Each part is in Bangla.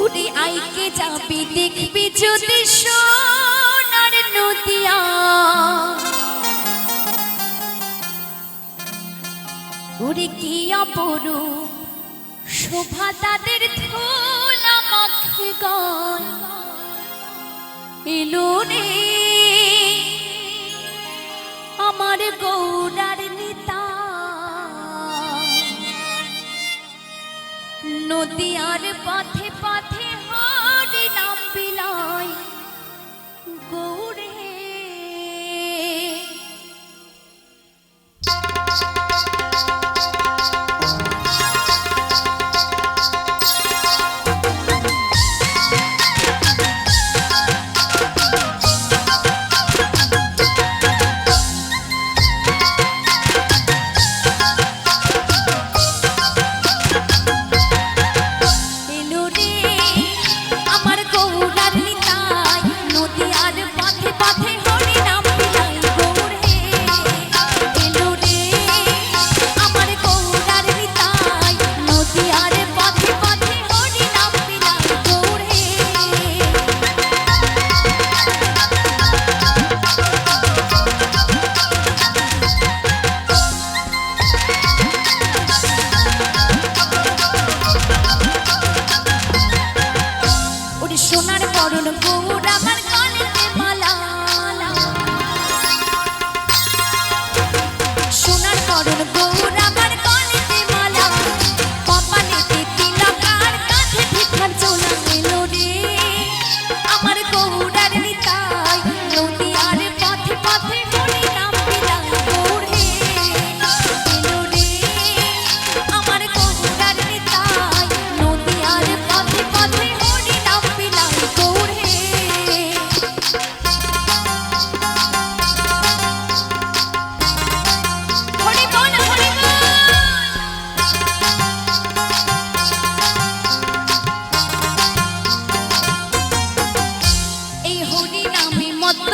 উড়ে আইকে যাবি দেখবি যদি সোনার নদিয়া। উড়ে কি অপরু শোভা তাদের ধোলা মাখে গল এলো রে, আমার গৌরার নিতা। নদী আর পথে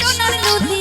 সোনার নদী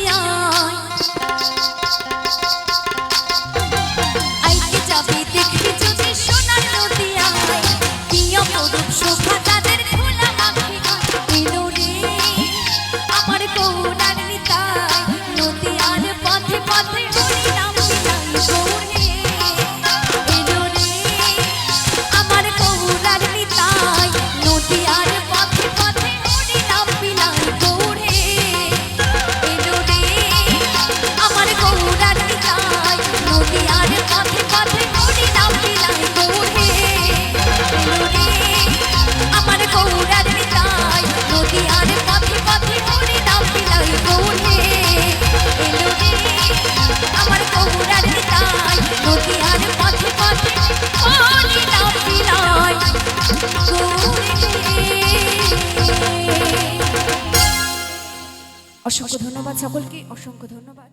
অসংখ্য ধন্যবাদ সকলকে অসংখ্য ধন্যবাদ।